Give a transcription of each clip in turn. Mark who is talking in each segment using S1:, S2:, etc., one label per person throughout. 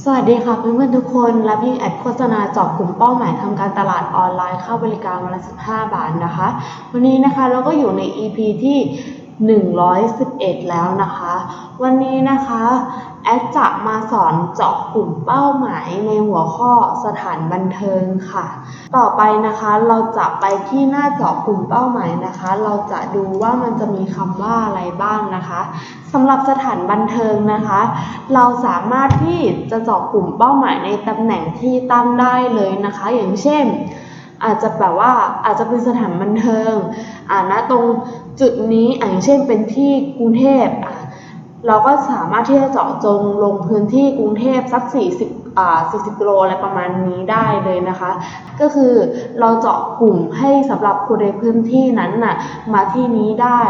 S1: สวัสดีค่ะเพื่อนๆทุกคนรับยิงแอดโฆษณาเจาะกลุ่มเป้าหมายทำการตลาดออนไลน์เข้าบริการวันละ 15 บาทนะคะ วันนี้นะคะเราก็อยู่ใน EP ที่ 111 แล้วนะคะ วันนี้นะคะ แอดจะมาสอนเจาะกลุ่มเป้าหมายในหัวข้อสถานบันเทิงค่ะ ต่อไปนะคะเราจะไปที่หน้าเจาะกลุ่มเป้าหมายนะคะ เราจะดูว่ามันจะมีคำว่าอะไรบ้างนะคะสำหรับสถานบันเทิงนะคะ เราสามารถที่จะเจาะกลุ่มเป้าหมายในตำแหน่งที่ตั้งได้เลยนะคะ อย่างเช่น อาจจะแบบว่าอาจจะเป็นสถานบันเทิงอ่าณตรงจุดนี้อ่าอย่างเช่นเป็นที่กรุงเทพอะ เราก็สามารถที่จะเจาะจงลงพื้นที่กรุงเทพสัก 40อ่า40กิโลอะไรประมาณนี้ได้เลยนะคะ ก็คือเราเจาะกลุ่มให้สำหรับคนในพื้นที่นั้นน่ะมาที่นี้ได้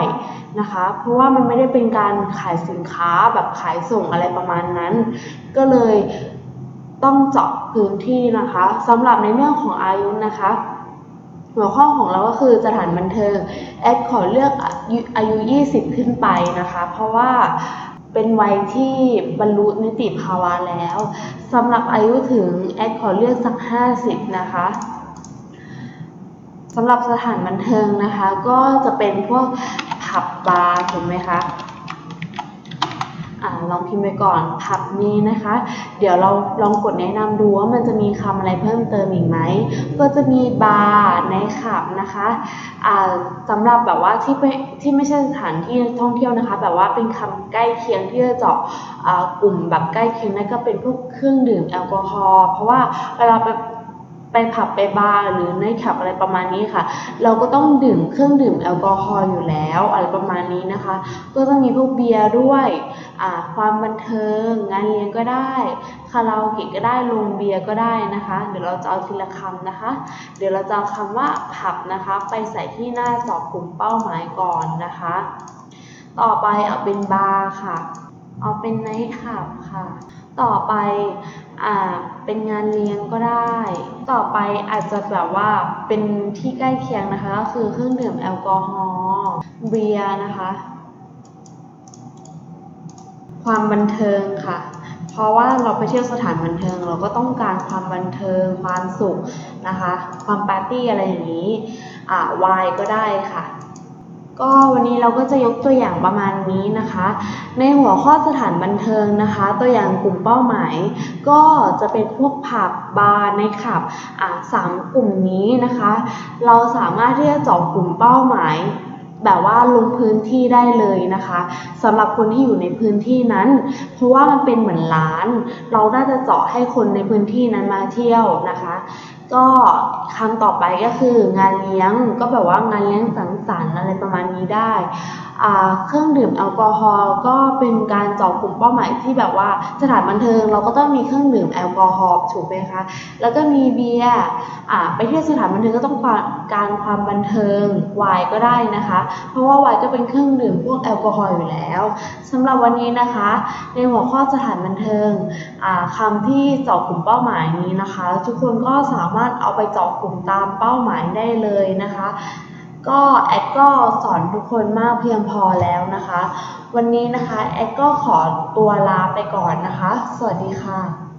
S1: นะคะ เพราะว่ามันไม่ได้เป็นการขายสินค้าแบบขายส่งอะไรประมาณนั้น ก็เลยต้องเจาะพื้นที่นะคะสำหรับในเรื่องของอายุนะคะ หัวข้อของเราก็คือสถานบันเทิงแอดขอเลือกอายุ 20 ขึ้นไปนะคะ เพราะว่าเป็นวัยที่บรรลุนิติภาวะแล้วสำหรับอายุถึงแอดขอเลือกสัก 50 นะคะสำหรับสถานบันเทิงนะคะ ก็จะเป็นพวกผับบาร์ถูกไหมคะ อลองพิมพ์ไปก่อนผับนี้นะคะ เดี๋ยวเราลองกดแนะนำดูว่ามันจะมีคำอะไรเพิ่มเติมอีกไหม ก็จะมีบาร์ในขับนะคะอ่าสำหรับแบบว่าที่ไม่ที่ไม่ใช่สถานที่ท่องเที่ยวนะคะ แบบว่าเป็นคำใกล้เคียงที่จะเจาะกลุ่มแบบใกล้เคียงนั่นก็เป็นพวกเครื่องดื่มแอลกอฮอล์เพราะว่าเวลาไป ไปผับไปบาร์หรือในขับอะไรประมาณนี้ค่ะ เราก็ต้องดื่มเครื่องดื่มแอลกอฮอล์อยู่แล้วอะไรประมาณนี้นะคะ ก็ต้องมีพวกเบียร์ด้วยอ่าความบันเทิงงานเลี้ยงก็ได้คาราโอเกะก็ได้โรงเบียร์ก็ได้นะคะ เดี๋ยวเราจะเอาทีละคำนะคะ เดี๋ยวเราจะเอาคำว่าผับนะคะ ไปใส่ที่หน้าจอบกลุ่มเป้าหมายก่อนนะคะ ต่อไปเอาเป็นบาร์ค่ะ เอาเป็นไนท์คลับค่ะ ต่อไปอ่าเป็นงานเลี้ยงก็ได้ ต่อไปอาจจะแบบว่าเป็นที่ใกล้เคียงนะคะก็คือเครื่องดื่มแอลกอฮอล์เบียร์นะคะ ความบันเทิงค่ะ เพราะว่าเราไปเที่ยวสถานบันเทิง เราก็ต้องการความบันเทิง ความสุขนะคะ ความปาร์ตี้อะไรอย่างนี้อ่าวายก็ได้ค่ะ ก็วันนี้เราก็จะยกตัวอย่างประมาณนี้นะคะ ในหัวข้อสถานบันเทิงนะคะ ตัวอย่างกลุ่มเป้าหมาย ก็จะเป็นพวกผับบาร์ในขับอ่าสามกลุ่มนี้นะคะ เราสามารถที่จะเจาะกลุ่มเป้าหมาย แบบว่าลงพื้นที่ได้เลยนะคะสำหรับคนที่อยู่ในพื้นที่นั้น เพราะว่ามันเป็นเหมือนร้าน เราน่าจะเจาะให้คนในพื้นที่นั้นมาเที่ยวนะคะ ก็คำต่อไปก็คืองานเลี้ยงก็แบบว่างานเลี้ยงสังสรรค์อะไรประมาณนี้ได้ เครื่องดื่มแอลกอฮอล์ก็เป็นการเจาะกลุ่มเป้าหมายที่แบบว่าสถานบันเทิงเราก็ต้องมีเครื่องดื่มแอลกอฮอล์ถูกไหมคะ แล้วก็มีเบียร์ไปเที่ยวสถานบันเทิงก็ต้องการความบันเทิงไวน์ก็ได้นะคะ เพราะว่าไวน์ก็เป็นเครื่องดื่มพวกแอลกอฮอล์อยู่แล้วสำหรับวันนี้นะคะ ในหัวข้อสถานบันเทิงอ่าคำที่เจาะกลุ่มเป้าหมายนี้นะคะ ทุกคนก็สามารถเอาไปเจาะกลุ่มตามเป้าหมายได้เลยนะคะ ก็แอดก็สอนทุกคนมากเพียงพอแล้วนะคะ วันนี้นะคะแอดก็ขอตัวลาไปก่อนนะคะ สวัสดีค่ะ